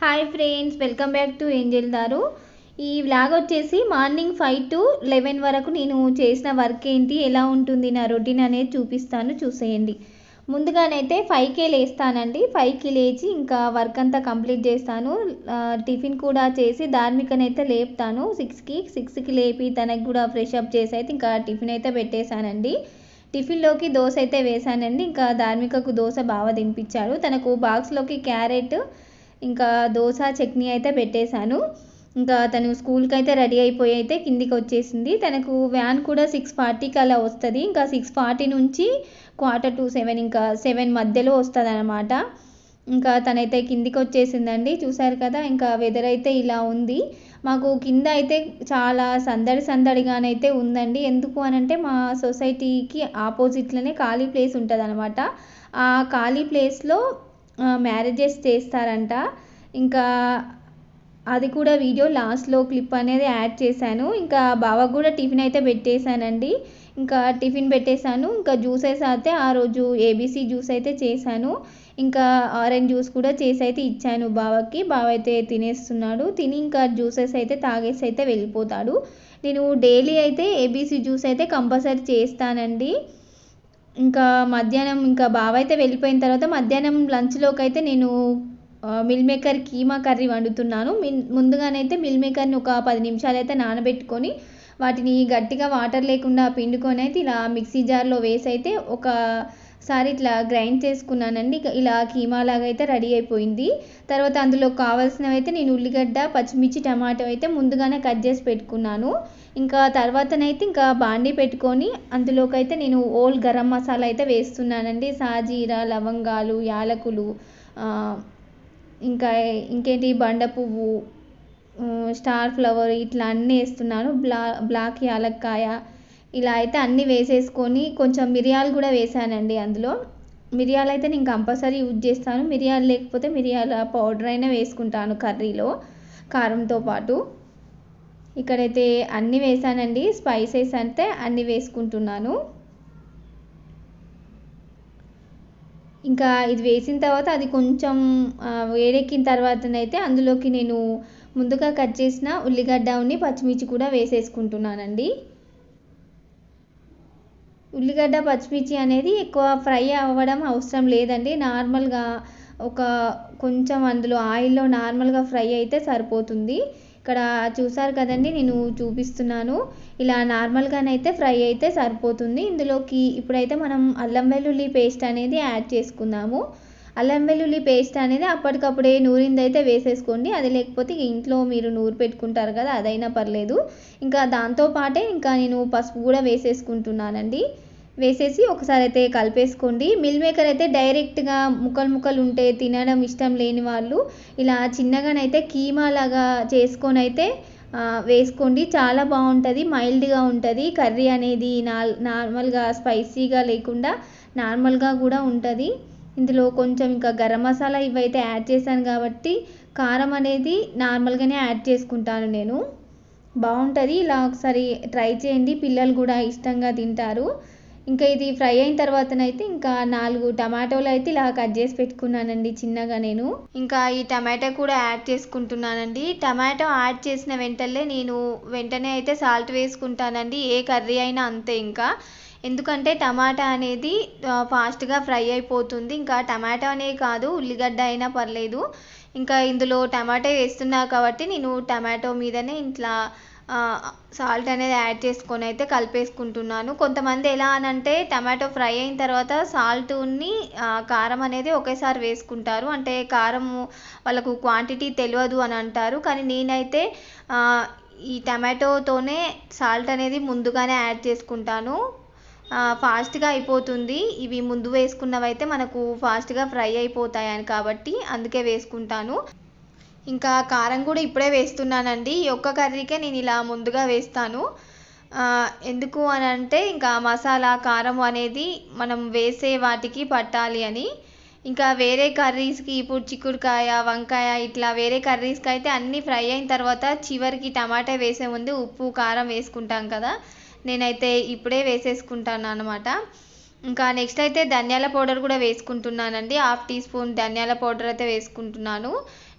Hi friends welcome back to Angel దారు ఈ vlog వచ్చేసి మార్నింగ్ ఫైవ్ టు లెవెన్ వరకు నేను చేసిన వర్క్ ఏంటి ఎలా ఉంటుంది నా రొటీన్ అనేది చూపిస్తాను చూసేయండి. ముందుగానైతే ఫైవ్కే లేస్తానండి. ఫైవ్కి లేచి ఇంకా వర్క్ అంతా కంప్లీట్ చేస్తాను. టిఫిన్ కూడా చేసి ధార్మికనైతే లేపుతాను. సిక్స్కి సిక్స్కి లేపి తనకి కూడా ఫ్రెష్ అప్ చేసి అయితే ఇంకా టిఫిన్ అయితే పెట్టేశానండి. టిఫిన్లోకి దోశ అయితే వేశానండి. ఇంకా ధార్మికకు దోశ బాగా తినిపించాడు తనకు బాక్స్లోకి క్యారెట్ ఇంకా దోశ చట్నీ అయితే పెట్టేశాను. ఇంకా తను స్కూల్కి అయితే రెడీ అయిపోయి అయితే కిందికి వచ్చేసింది. తనకు వ్యాన్ కూడా సిక్స్ ఫార్టీకి అలా వస్తుంది. ఇంకా సిక్స్ ఫార్టీ నుంచి క్వార్టర్ టు సెవెన్ ఇంకా సెవెన్ మధ్యలో వస్తుంది అనమాట ఇంకా తనైతే కిందికి వచ్చేసిందండి. చూసారు కదా ఇంకా వెదర్ అయితే ఇలా ఉంది. మాకు కింద అయితే చాలా సందడి సందడిగానైతే ఉందండి. ఎందుకు అనంటే మా సొసైటీకి ఆపోజిట్లోనే ఖాళీ ప్లేస్ ఉంటుంది అనమాట ఆ ఖాళీ ప్లేస్లో మ్యారేజెస్ చేస్తారంట. ఇంకా అది కూడా వీడియో లాస్ట్లో క్లిప్ అనేది యాడ్ చేశాను. ఇంకా బావకు కూడా టిఫిన్ అయితే పెట్టేశానండి. ఇంకా టిఫిన్ పెట్టేశాను. ఇంకా జ్యూసెస్ అయితే ఆ రోజు ఏబీసీ జ్యూస్ అయితే చేశాను. ఇంకా ఆరెంజ్ జ్యూస్ కూడా చేసి అయితే ఇచ్చాను బావకి. బావ అయితే తినేస్తున్నాడు. తిని ఇంకా జ్యూసెస్ అయితే తాగేసి అయితే వెళ్ళిపోతాడు. నేను డైలీ అయితే ఏబీసీ జ్యూస్ అయితే కంపల్సరీ చేస్తానండి. ఇంకా మధ్యాహ్నం ఇంకా బావ అయితే వెళ్ళిపోయిన తర్వాత మధ్యాహ్నం లంచ్లోకి అయితే నేను మిల్ మేకర్ కీమా కర్రీ వండుతున్నాను. మిన్ ముందుగానైతే మిల్ మేకర్ని ఒక పది నిమిషాలు అయితే నానబెట్టుకొని వాటిని గట్టిగా వాటర్ లేకుండా పిండుకొని అయితే ఇలా మిక్సీ జార్లో వేసి అయితే ఒకసారి ఇట్లా గ్రైండ్ చేసుకున్నానండి. ఇలా కీమా లాగా అయితే రెడీ అయిపోయింది. తర్వాత అందులో కావాల్సినవి అయితే నేను ఉల్లిగడ్డ పచ్చిమిర్చి టమాటో అయితే ముందుగానే కట్ చేసి పెట్టుకున్నాను. ఇంకా తర్వాతనైతే ఇంకా బాండీ పెట్టుకొని అందులోకైతే నేను ఓల్ గరం మసాలా అయితే వేస్తున్నానండి. సాజీరా లవంగాలు యాలకులు ఇంకా ఇంకేంటి బండ పువ్వు స్టార్ ఫ్లవర్ ఇట్లా అన్నీ వేస్తున్నాను. బ్లా బ్లాక్ యాలక్కాయ ఇలా అయితే అన్నీ వేసేసుకొని కొంచెం మిరియాలు కూడా వేసానండి అందులో. మిరియాలు అయితే నేను కంపల్సరీ యూజ్ చేస్తాను. మిరియాలు లేకపోతే మిరియాల పౌడర్ అయినా వేసుకుంటాను కర్రీలో కారంతో పాటు. ఇక్కడైతే అన్నీ వేసానండి. స్పైసెస్ అంటే అన్నీ వేసుకుంటున్నాను. ఇంకా ఇది వేసిన తర్వాత అది కొంచెం వేడెక్కిన తర్వాతనైతే అందులోకి నేను ముందుగా కట్ చేసిన ఉల్లిగడ్డ ఉన్ని పచ్చిమిర్చి కూడా వేసేసుకుంటున్నానండి. ఉల్లిగడ్డ పచ్చిమిర్చి అనేది ఎక్కువ ఫ్రై అవ్వడం అవసరం లేదండి. నార్మల్గా ఒక కొంచెం అందులో ఆయిల్లో నార్మల్గా ఫ్రై అయితే సరిపోతుంది. ఇక్కడ చూసారు కదండి నేను చూపిస్తున్నాను. ఇలా నార్మల్గానైతే ఫ్రై అయితే సరిపోతుంది. ఇందులోకి ఇప్పుడైతే మనం అల్లం వెల్లుల్లి పేస్ట్ అనేది యాడ్ చేసుకుందాము. అల్లం వెల్లుల్లి పేస్ట్ అనేది అప్పటికప్పుడే నూరింది అయితే వేసేసుకోండి. అది లేకపోతే ఇంట్లో మీరు నూరు పెట్టుకుంటారు కదా అదైనా పర్లేదు. ఇంకా దాంతో పాటే ఇంకా నేను పసుపు కూడా వేసేసుకుంటున్నానండి. వేసేసి ఒకసారి అయితే కలిపేసుకోండి. మిల్ మేకర్ అయితే డైరెక్ట్గా ముక్కలు ముక్కలు ఉంటే తినడం ఇష్టం లేని వాళ్ళు ఇలా చిన్నగానైతే కీమా లాగా చేసుకొని అయితే వేసుకోండి. చాలా బాగుంటుంది మైల్డ్గా ఉంటుంది. కర్రీ అనేది నాల్ నార్మల్గా స్పైసీగా లేకుండా నార్మల్గా కూడా ఉంటుంది. ఇందులో కొంచెం ఇంకా గరం మసాలా ఇవైతే యాడ్ చేశాను కాబట్టి కారం అనేది నార్మల్గానే యాడ్ చేసుకుంటాను నేను. బాగుంటుంది. ఇలా ఒకసారి ట్రై చేయండి. పిల్లలు కూడా ఇష్టంగా తింటారు. ఇంకా ఇది ఫ్రై అయిన తర్వాతనైతే ఇంకా నాలుగు టమాటోలు అయితే ఇలా కట్ చేసి పెట్టుకున్నానండి చిన్నగా నేను. ఇంకా ఈ టమాటా కూడా యాడ్ చేసుకుంటున్నానండి. టమాటో యాడ్ చేసిన వెంటనే నేను వెంటనే అయితే సాల్ట్ వేసుకుంటానండి. ఏ కర్రీ అయినా అంతే ఇంకా. ఎందుకంటే టమాటా అనేది ఫాస్ట్గా ఫ్రై అయిపోతుంది. ఇంకా టమాటా అనే కాదు ఉల్లిగడ్డ అయినా పర్లేదు. ఇంకా ఇందులో టమాటా వేస్తున్నా కాబట్టి నేను టమాటో మీదనే ఇట్లా సాల్ట్ అనేది యాడ్ చేసుకొని అయితే కలిపేసుకుంటున్నాను. కొంతమంది ఎలా అని అంటే టమాటో ఫ్రై అయిన తర్వాత సాల్ట్ని కారం అనేది ఒకేసారి వేసుకుంటారు. అంటే కారం వాళ్ళకు క్వాంటిటీ తెలియదు అని అంటారు. కానీ నేనైతే ఈ టమాటోతోనే సాల్ట్ అనేది ముందుగానే యాడ్ చేసుకుంటాను. ఫాస్ట్గా అయిపోతుంది. ఇవి ముందు వేసుకున్నవైతే మనకు ఫాస్ట్గా ఫ్రై అయిపోతాయని కాబట్టి అందుకే వేసుకుంటాను. ఇంకా కారం కూడా ఇప్పుడే వేస్తున్నానండి. ఈ ఒక్క కర్రీకే నేను ఇలా ముందుగా వేస్తాను. ఎందుకు అని అంటే ఇంకా మసాలా కారం అనేది మనం వేసే వాటికి పట్టాలి అని. ఇంకా వేరే కర్రీస్కి ఇప్పుడు చిక్కుడుకాయ వంకాయ ఇట్లా వేరే కర్రీస్కి అయితే అన్నీ ఫ్రై అయిన తర్వాత చివరికి టమాటా వేసే ముందు ఉప్పు కారం వేసుకుంటాం కదా. నేనైతే ఇప్పుడే వేసేసుకుంటాను అనమాట ఇంకా నెక్స్ట్ అయితే ధనియాల పౌడర్ కూడా వేసుకుంటున్నానండి. హాఫ్ టీ స్పూన్ ధనియాల పౌడర్ అయితే వేసుకుంటున్నాను.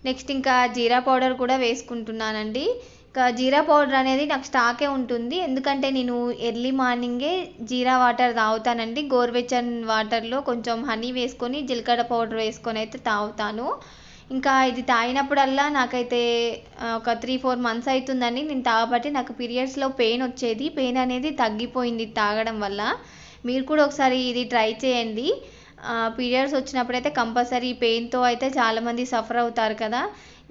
నెక్స్ట్ ఇంకా జీరా పౌడర్ కూడా వేసుకుంటున్నానండి. ఇంకా జీరా పౌడర్ అనేది నాకు స్టాకే ఉంటుంది. ఎందుకంటే నేను ఎర్లీ మార్నింగే జీరా వాటర్ తాగుతానండి. గోరువెచ్చని వాటర్లో కొంచెం హనీ వేసుకొని జీలకర్ర పౌడర్ వేసుకొని అయితే తాగుతాను. ఇంకా ఇది తాగినప్పుడల్లా నాకైతే ఒక త్రీ ఫోర్ మంత్స్ అవుతుందని నేను తాగబట్టి నాకు పీరియడ్స్లో పెయిన్ వచ్చేది. పెయిన్ అనేది తగ్గిపోయింది తాగడం వల్ల. మీరు కూడా ఒకసారి ఇది ట్రై చేయండి. పీరియడ్స్ వచ్చినప్పుడైతే కంపల్సరీ పెయిన్తో అయితే చాలామంది సఫర్ అవుతారు కదా.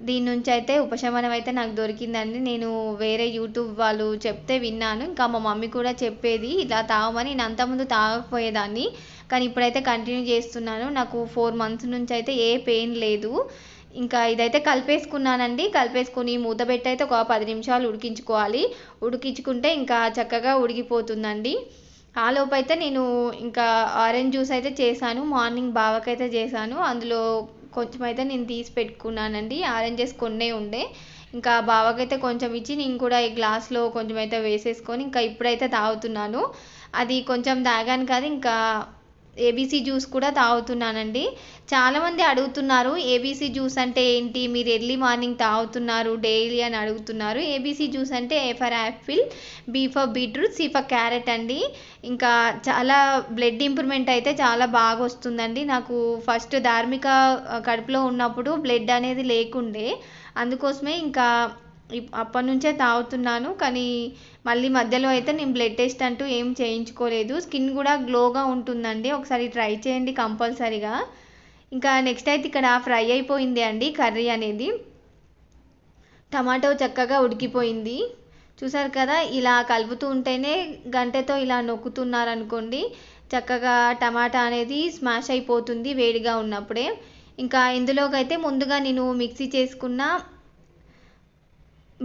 దీని నుంచి అయితే ఉపశమనం అయితే నాకు దొరికిందండి. నేను వేరే యూట్యూబ్ వాళ్ళు చెప్తే విన్నాను. ఇంకా మా మమ్మీ కూడా చెప్పేది ఇలా తాగమని నేను అంతకుముందు తాగకపోయేదాన్ని. కానీ ఇప్పుడైతే కంటిన్యూ చేస్తున్నాను. నాకు ఫోర్ మంత్స్ నుంచి అయితే ఏ పెయిన్ లేదు. ఇంకా ఇదైతే కలిపేసుకున్నానండి. కలిపేసుకుని మూత పెట్టి అయితే ఒక పది నిమిషాలు ఉడికించుకోవాలి. ఉడికించుకుంటే ఇంకా చక్కగా ఉడికిపోతుందండి. ఆ అయితే నేను ఇంకా ఆరెంజ్ జ్యూస్ అయితే చేశాను మార్నింగ్ బావకైతే చేశాను. అందులో కొంచెం అయితే నేను తీసి పెట్టుకున్నానండి. ఆరెంజెస్ కొన్నే ఉండే. ఇంకా బావకైతే కొంచెం ఇచ్చి నేను కూడా ఈ గ్లాస్లో కొంచెం అయితే వేసేసుకొని ఇంకా ఇప్పుడైతే తాగుతున్నాను. అది కొంచెం తాగాను కదా ఇంకా ఏబీసీ జ్యూస్ కూడా తాగుతున్నానండి. చాలామంది అడుగుతున్నారు ఏబీసీ జ్యూస్ అంటే ఏంటి? మీరు ఎర్లీ మార్నింగ్ తాగుతున్నారు డైలీ అని అడుగుతున్నారు. ఏబీసీ జ్యూస్ అంటే A for apple B for beetroot C for carrot అండి. ఇంకా చాలా బ్లడ్ ఇంప్రూవ్మెంట్ అయితే చాలా బాగా వస్తుందండి. నాకు ఫస్ట్ ధార్మిక కడుపులో ఉన్నప్పుడు బ్లడ్ అనేది లేకుండే. అందుకోసమే ఇంకా అప్పటి నుంచే తాగుతున్నాను కానీ మళ్ళీ మధ్యలో అయితే నేను బ్లడ్ టెస్ట్ అంటూ ఏం చేయించుకోలేదు. స్కిన్ కూడా గ్లోగా ఉంటుందండి. ఒకసారి ట్రై చేయండి కంపల్సరీగా. ఇంకా నెక్స్ట్ అయితే ఇక్కడ ఫ్రై అయిపోయింది అండి కర్రీ అనేది. టమాటో చక్కగా ఉడికిపోయింది. చూసారు కదా ఇలా కలుపుతూ ఉంటేనే గంటెతో ఇలా నొక్కుతున్నారు అనుకోండి చక్కగా టమాటా అనేది స్మాష్ అయిపోతుంది వేడిగా ఉన్నప్పుడే. ఇంకా ఇందులోకి అయితే ముందుగా నేను మిక్సీ చేసుకున్న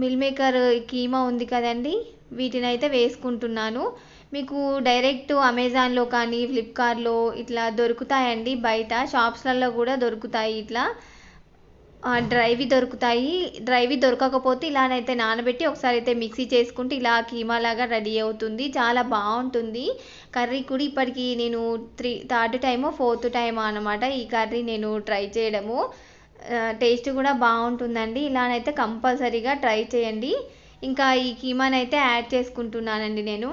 మిల్ మేకర్ కీమా ఉంది కదండి వీటిని అయితే వేసుకుంటున్నాను. మీకు డైరెక్ట్ అమెజాన్లో కానీ ఫ్లిప్కార్ట్లో ఇట్లా దొరుకుతాయండి బయట. షాప్స్లలో కూడా దొరుకుతాయి ఇట్లా. డ్రైవి దొరుకుతాయి. డ్రైవి దొరకకపోతే ఇలానైతే నానబెట్టి ఒకసారి అయితే మిక్సీ చేసుకుంటే ఇలా కీమా లాగా రెడీ అవుతుంది. చాలా బాగుంటుంది. కర్రీ కూడా ఇప్పటికి నేను త్రీ థర్డ్ టైము ఫోర్త్ టైమో అనమాట ఈ కర్రీ నేను ట్రై చేయడము. టేస్ట్ కూడా బాగుంటుందండి. ఇలానైతే కంపల్సరీగా ట్రై చేయండి. ఇంకా ఈ కీమాని అయితే యాడ్ చేసుకుంటున్నానండి నేను.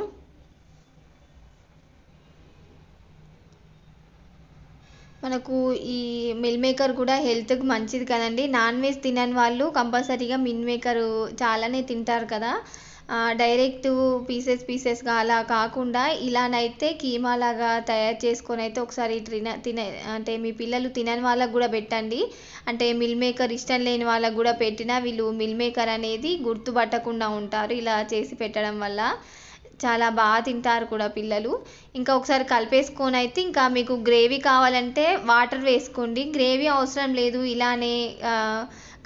మనకు ఈ మిల్ మేకర్ కూడా హెల్త్కి మంచిది కదండి. నాన్ వెజ్ తినని వాళ్ళు కంపల్సరీగా మిల్ మేకర్ చాలానే తింటారు కదా. డైరెక్ట్ పీసెస్ పీసెస్గా అలా కాకుండా ఇలానైతే కీమా లాగా తయారు చేసుకొని అయితే ఒకసారి తిన తినే అంటే మీ పిల్లలు తినని వాళ్ళకు కూడా పెట్టండి. అంటే మిల్ మేకర్ ఇష్టం లేని వాళ్ళకు కూడా పెట్టినా వీళ్ళు మిల్ మేకర్ అనేది గుర్తుపట్టకుండా ఉంటారు ఇలా చేసి పెట్టడం వల్ల. చాలా బాగా తింటారు కూడా పిల్లలు. ఇంకా ఒకసారి కలిపేసుకొని అయితే ఇంకా మీకు గ్రేవీ కావాలంటే వాటర్ వేసుకోండి. గ్రేవీ అవసరం లేదు ఇలానే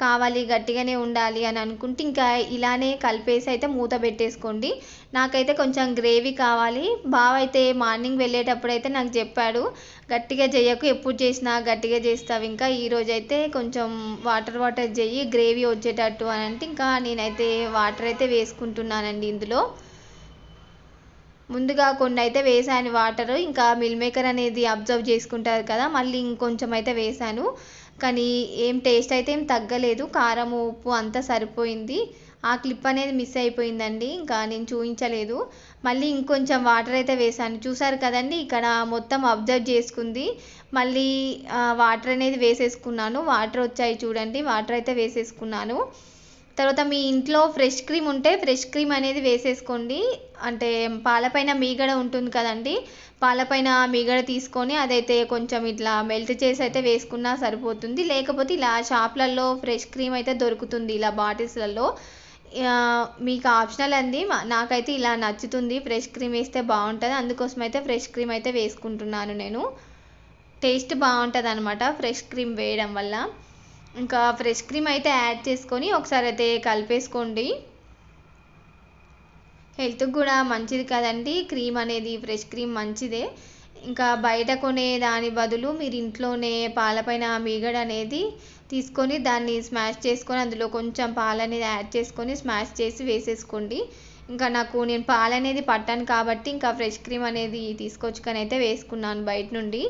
కావాలి గట్టిగానే ఉండాలి అని అనుకుంటే ఇంకా ఇలానే కలిపేసి అయితే మూత పెట్టేసుకోండి. నాకైతే కొంచెం గ్రేవీ కావాలి. బావ అయితే మార్నింగ్ వెళ్ళేటప్పుడు అయితే నాకు చెప్పాడు గట్టిగా చేయకు ఎప్పుడు చేసినా గట్టిగా చేస్తావు. ఇంకా ఈరోజు అయితే కొంచెం వాటర్ వాటర్ చెయ్యి గ్రేవీ వచ్చేటట్టు అని అంటే ఇంకా నేనైతే వాటర్ అయితే వేసుకుంటున్నానండి ఇందులో. ముందుగా కొన్ని అయితే వేసాను. వాటర్ ఇంకా మిల్ మేకర్ అనేది అబ్జర్వ్ చేసుకుంటారు కదా మళ్ళీ ఇంకొంచెం అయితే వేసాను. కానీ ఏం టేస్ట్ అయితే ఏం తగ్గలేదు. కారం ఉప్పు అంతా సరిపోయింది. ఆ క్లిప్ అనేది మిస్ అయిపోయిందండి. ఇంకా నేను చూపించలేదు మళ్ళీ ఇంకొంచెం వాటర్ అయితే వేసాను. చూసారు కదండి ఇక్కడ మొత్తం అబ్జర్వ్ చేసుకుంది. మళ్ళీ వాటర్ అనేది వేసేసుకున్నాను. వాటర్ వచ్చాయి చూడండి. వాటర్ అయితే వేసేసుకున్నాను. తర్వాత మీ ఇంట్లో ఫ్రెష్ క్రీమ్ ఉంటే ఫ్రెష్ క్రీమ్ అనేది వేసేసుకోండి. అంటే పాలపైన మీగడ ఉంటుంది కదండి. పాలపైన మీగడ తీసుకొని అదైతే కొంచెం ఇట్లా మెల్ట్ చేసి అయితే వేసుకున్నా సరిపోతుంది. లేకపోతే ఇలా షాప్లలో ఫ్రెష్ క్రీమ్ అయితే దొరుకుతుంది ఇలా బాటిల్స్లలో. మీకు ఆప్షనల్ అండి. నాకైతే ఇలా నచ్చుతుంది. ఫ్రెష్ క్రీమ్ వేస్తే బాగుంటుంది. అందుకోసం అయితే ఫ్రెష్ క్రీమ్ అయితే వేసుకుంటున్నాను నేను. టేస్ట్ బాగుంటుంది అనమాట ఫ్రెష్ క్రీమ్ వేయడం వల్ల. ఇంకా ఫ్రెష్ క్రీమ్ అయితే యాడ్ చేసుకొని ఒకసారి అయితే కలిపేసుకోండి. హెల్త్కి కూడా మంచిది కదండి. క్రీమ్ అనేది ఫ్రెష్ క్రీమ్ మంచిదే. ఇంకా బయట కొనే దాని బదులు మీరు ఇంట్లోనే పాలపైన మీగడ అనేది తీసుకొని దాన్ని స్మాష్ చేసుకొని అందులో కొంచెం పాలు అనేది యాడ్ చేసుకొని స్మాష్ చేసి వేసేసుకోండి. ఇంకా నాకు నేను పాలు అనేది పట్టాను కాబట్టి ఇంకా ఫ్రెష్ క్రీమ్ అనేది తీసుకొచ్చుకొని అయితే వేసుకున్నాను బయట నుండి.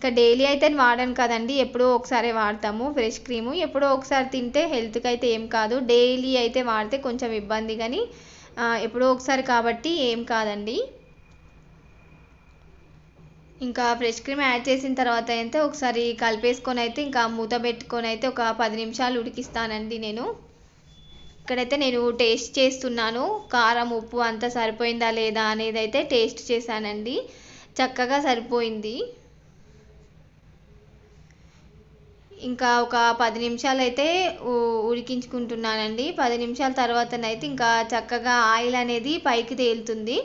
ఇంకా డైలీ అయితే వాడాను కదండి. ఎప్పుడో ఒకసారి వాడతాము. ఫ్రెష్ క్రీము ఎప్పుడో ఒకసారి తింటే హెల్త్కి అయితే ఏం కాదు. డైలీ అయితే వాడితే కొంచెం ఇబ్బంది కానీ ఎప్పుడో ఒకసారి కాబట్టి ఏం కాదండి. ఇంకా ఫ్రెష్ క్రీమ్ యాడ్ చేసిన తర్వాత అయితే ఒకసారి కలిపేసుకొని అయితే ఇంకా మూత పెట్టుకొని అయితే ఒక పది నిమిషాలు ఉడికిస్తానండి నేను. ఇక్కడైతే నేను టేస్ట్ చేస్తున్నాను. కారం ఉప్పు అంతా సరిపోయిందా లేదా అనేది అయితే టేస్ట్ చేశానండి. చక్కగా సరిపోయింది. ఇంకా ఒక పది నిమిషాలు అయితే ఉడికించుకుంటున్నానండి. పది నిమిషాల తర్వాతనైతే ఇంకా చక్కగా ఆయిల్ అనేది పైకి తేలుతుంది.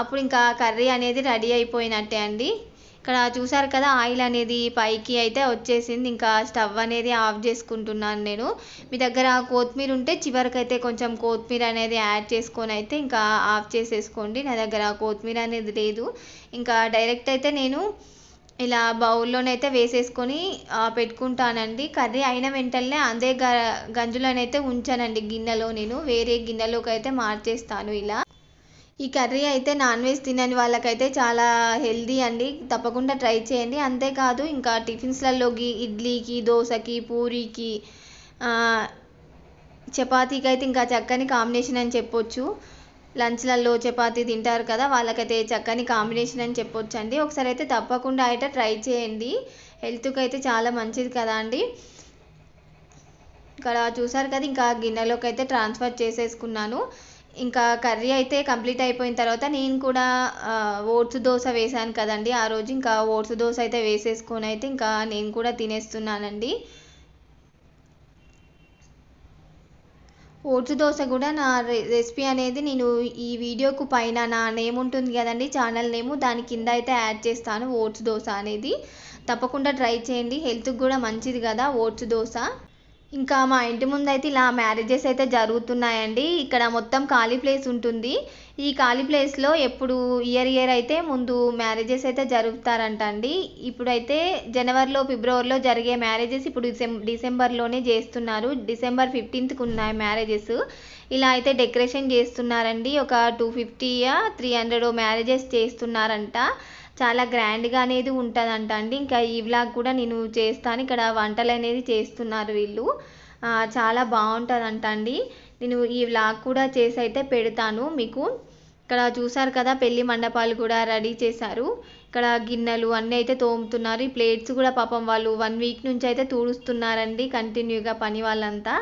అప్పుడు ఇంకా కర్రీ అనేది రెడీ అయిపోయినట్టే అండి. ఇక్కడ చూసారు కదా ఆయిల్ అనేది పైకి అయితే వచ్చేసింది. ఇంకా స్టవ్ అనేది ఆఫ్ చేసుకుంటున్నాను నేను. మీ దగ్గర కొత్తిమీర ఉంటే చివరికైతే కొంచెం కొత్తిమీర అనేది యాడ్ చేసుకొని అయితే ఇంకా ఆఫ్ చేసేసుకోండి. నా దగ్గర కొత్తిమీర అనేది లేదు. ఇంకా డైరెక్ట్ అయితే నేను ఇలా బౌల్లోనైతే వేసేసుకొని పెట్టుకుంటానండి. కర్రీ అయిన వెంటనే అదే గ గంజులోనైతే ఉంచానండి గిన్నెలో నేను. వేరే గిన్నెలోకి అయితే మార్చేస్తాను ఇలా. ఈ కర్రీ అయితే నాన్ వెజ్ తినని వాళ్ళకైతే చాలా హెల్దీ అండి. తప్పకుండా ట్రై చేయండి. అంతేకాదు ఇంకా టిఫిన్స్లలోకి ఇడ్లీకి దోశకి పూరీకి చపాతీకి అయితే ఇంకా చక్కని కాంబినేషన్ అని చెప్పొచ్చు. లంచ్లలో చపాతీ తింటారు కదా వాళ్ళకైతే చక్కని కాంబినేషన్ అని చెప్పొచ్చు అండి ఒకసారి అయితే తప్పకుండా అయితే ట్రై చేయండి. హెల్త్కి అయితే చాలా మంచిది కదా అండి. ఇక్కడ చూసారు కదా ఇంకా గిన్నెలోకి అయితే ట్రాన్స్ఫర్ చేసేసుకున్నాను. ఇంకా కర్రీ అయితే కంప్లీట్ అయిపోయిన తర్వాత నేను కూడా ఓట్స్ దోశ వేశాను కదండి. ఆ రోజు ఇంకా ఓట్స్ దోశ అయితే వేసేసుకొని అయితే ఇంకా నేను కూడా తినేస్తున్నానండి. ఓట్స్ దోశ కూడా నా రె రెసిపీ అనేది నేను ఈ వీడియోకు పైన నా నేమ్ ఉంటుంది కదండి ఛానల్ నేము. దాని కింద అయితే యాడ్ చేస్తాను ఓట్స్ దోశ అనేది. తప్పకుండా ట్రై చేయండి హెల్త్కి కూడా మంచిది కదా ఓట్స్ దోశ. ఇంకా మా ఇంటి ముందు అయితే ఇలా మ్యారేజెస్ అయితే జరుగుతున్నాయండి. ఇక్కడ మొత్తం ఖాళీ ప్లేస్ ఉంటుంది. ఈ ఖాళీ ప్లేస్లో ఎప్పుడు ఇయర్ ఇయర్ అయితే ముందు మ్యారేజెస్ అయితే జరుపుతారంట అండి ఇప్పుడైతే జనవరిలో ఫిబ్రవరిలో జరిగే మ్యారేజెస్ ఇప్పుడు డిసెం డిసెంబర్లోనే చేస్తున్నారు. డిసెంబర్ ఫిఫ్టీన్త్కి ఉన్నాయి మ్యారేజెస్. ఇలా అయితే డెకరేషన్ చేస్తున్నారండి. ఒక టూ ఫిఫ్టీయా త్రీ హండ్రెడ్ మ్యారేజెస్ చేస్తున్నారంట. చాలా గ్రాండ్గా అనేది ఉంటుందంట అండి ఇంకా ఈ వ్లాగ్ కూడా నేను చేస్తాను. ఇక్కడ వంటలు అనేది చేస్తున్నారు వీళ్ళు. చాలా బాగుంటుందంట అండి నేను ఈ వ్లాగ్ కూడా చేసి అయితే పెడతాను మీకు. ఇక్కడ చూసారు కదా పెళ్ళి మండపాలు కూడా రెడీ చేశారు. ఇక్కడ గిన్నెలు అన్నీ అయితే తోముతున్నారు. ఈ ప్లేట్స్ కూడా పాపం వాళ్ళు వన్ వీక్ నుంచి అయితే తుడుస్తున్నారండి కంటిన్యూగా పని వాళ్ళంతా.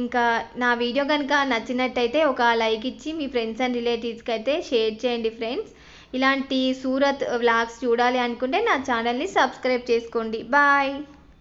ఇంకా నా వీడియో కనుక నచ్చినట్టయితే ఒక లైక్ ఇచ్చి మీ ఫ్రెండ్స్ అండ్ రిలేటివ్స్కి అయితే షేర్ చేయండి ఫ్రెండ్స్. ఇలాంటి సూరత్ వ్లాగ్స్ చూడాలి అనుకుంటే నా ఛానల్ని సబ్స్క్రైబ్ చేసుకోండి. బాయ్!